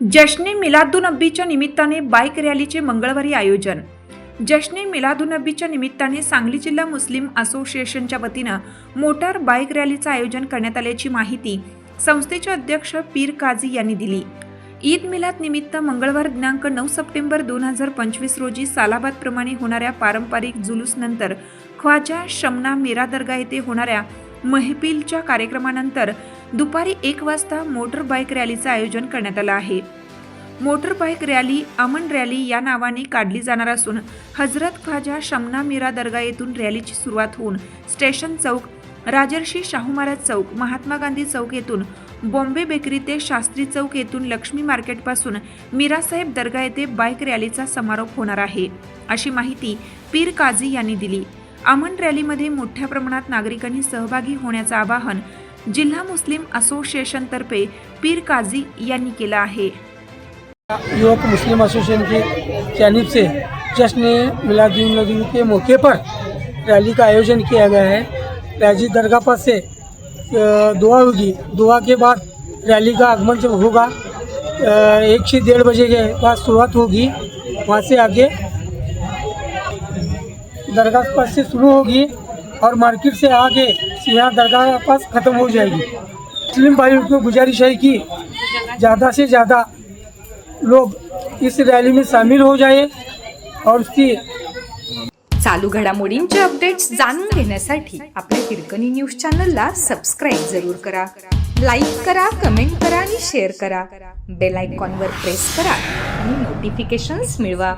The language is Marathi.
जश्ने मिलादुनबीच्या निमित्ताने बाईक रॅलीचे मंगळवारी आयोजन. जश्ने मिलादुनबीच्या निमित्ताने सांगली जिल्हा मुस्लिम असोसिएशनच्या वतीनं मोटार बाईक रॅलीचं आयोजन करण्यात आल्याची माहिती संस्थेचे अध्यक्ष पीर काझी यांनी दिली. ईद मिलाद निमित्त मंगळवार दिनांक नऊ सप्टेंबर दोन हजार पंचवीस रोजी सालाबाद प्रमाणे होणाऱ्या पारंपरिक जुलूसनंतर ख्वाजा शमना मीरा दर्गा येथे होणाऱ्या महफिलच्या कार्यक्रमानंतर दुपारी एक वाजता मोटर बाईक रॅलीचं आयोजन करण्यात आलं आहे. Motorbike rally Aman rally या नावाने काढली जाणार असून हजरत ख्वाजा शमना मीरा दर्गा येथून रॅलीची सुरुवात होऊन स्टेशन चौक राजर्षी शाहू महाराज चौक महात्मा गांधी चौक येथून बॉम्बे बेकरी ते शास्त्री चौक येथून लक्ष्मी मार्केटपासून मीरासाहेब दर्गा येथे बाईक रॅलीचा समारोप होणार आहे. अशी माहिती पीर काझी यांनी दिली. अमन रॅलीमध्ये मोठ्या प्रमाणात नागरिकांनी सहभागी होण्याचं आवाहन जिल्हा मुस्लिम असोसिएशनतर्फे पीर काझी यांनी केलं आहे. युवक मुस्लिम एसोसिएशन की जानिब से जश्न मिलादुलनबी के मौके पर रैली का आयोजन किया गया है। राज़ी दरगाह पर से दुआ होगी। दुआ के बाद रैली का आगमन जब होगा एक से डेढ़ बजे के बाद शुरुआत होगी। वहाँ से आगे दरगाह पर से शुरू होगी और मार्केट से आगे यहाँ दरगाह पास ख़त्म हो जाएगी। मुस्लिम भाइयों को गुजारिश है कि ज़्यादा से ज़्यादा लोग इस रैली में शामिल हो जाए और उसकी चालू घडामोडींचे अपडेट्स जाणून घेण्यासाठी आपल्या हिरकणी न्यूज चॅनलला सबस्क्राईब जरूर करा. लाईक करा कमेंट करा आणि शेअर करा. बेल आयकॉनवर प्रेस करा आणि नोटिफिकेशन्स मिळवा.